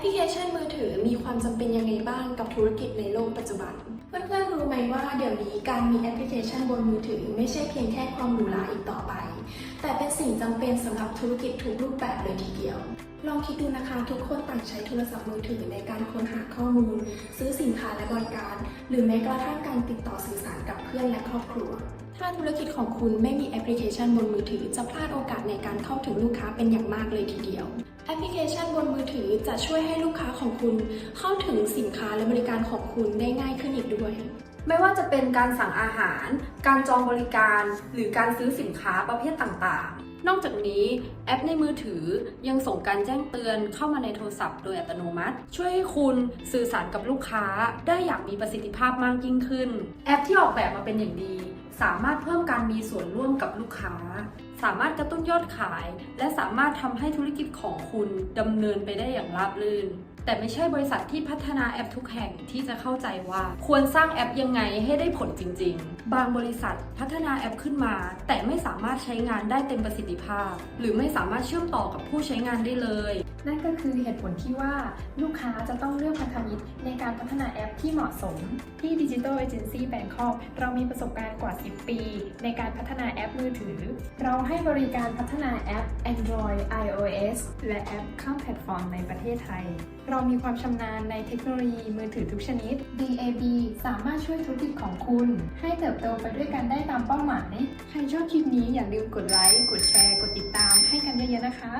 พลิเคชันมือถือมีความจำเป็นยังไงบ้างกับธุรกิจในโลกปัจจุบัน เพื่อนๆรู้ไหมว่าเดี๋ยวนี้การมีแอปพลิเคชันบนมือถือ ไม่ใช่เพียงแค่ความหรูหราอีกต่อไป แต่เป็นสิ่งจำเป็นสำหรับธุรกิจทุกรูปแบบเลยทีเดียว ลองคิดดูนะคะทุกคนต่างใช้โทรศัพท์มือถือในการค้นหาข้อมูล ซื้อสินค้าและบริการ หรือแม้กระทั่งการติดต่อสื่อสารกับเพื่อนและครอบครัวถ้าธุรกิจของคุณไม่มีแอปพลิเคชันบนมือถือ จะพลาดโอกาสในการเข้าถึงลูกค้าเป็นอย่างมากเลยทีเดียว พลิเคชันบนมือถือจะช่วยให้ลูกค้าของคุณ เข้าถึงสินค้าและบริการของคุณได้ง่ายขึ้นอีกด้วยไม่ว่าจะเป็นการสั่งอาหาร การจองบริการ หรือการซื้อสินค้าประเภทต่างๆ นอกจากนี้แอปในมือถือยังส่งการแจ้งเตือนเข้ามาในโทรศัพท์โดยอัตโนมัติ ช่วยให้คุณสื่อสารกับลูกค้าได้อย่างมีประสิทธิภาพมากยิ่งขึ้น แอปที่ออกแบบมาเป็นอย่างดี สามารถเพิ่มการมีส่วนร่วมกับลูกค้า สามารถกระตุ้นยอดขาย และสามารถทำให้ธุรกิจของคุณดำเนินไปได้อย่างราบรื่น แต่ไม่ใช่บริษัทที่พัฒนาแอปทุกแห่งที่จะเข้าใจว่าควรสร้างแอปยังไงให้ได้ผลจริง ๆ บางบริษัทพัฒนาแอปขึ้นมา แต่ไม่สามารถใช้งานได้เต็มประสิทธิภาพ หรือไม่สามารถเชื่อมต่อกับผู้ใช้งานได้เลย นั่นก็คือเหตุผลที่ว่าลูกค้าจะต้องเลือกพันธมิตรในการพัฒนาแอปที่เหมาะสม ที่ Digital Agency Bangkok เรามีประสบการณ์กว่า 10 ปี ในการพัฒนาแอปมือถือ เราให้บริการพัฒนาแอป Android iOS และแอปข้ามแพลตฟอร์มในประเทศไทย เรามีความชำนาญในเทคโนโลยีมือถือทุกชนิด DAB สามารถช่วยธุรกิจของคุณ ให้เติบโตไปด้วยกันได้ตามเป้าหมาย ใครชอบคลิปนี้อย่าลืมกดไลค์ กดแชร์ กดติดตามให้กันเยอะๆนะคะ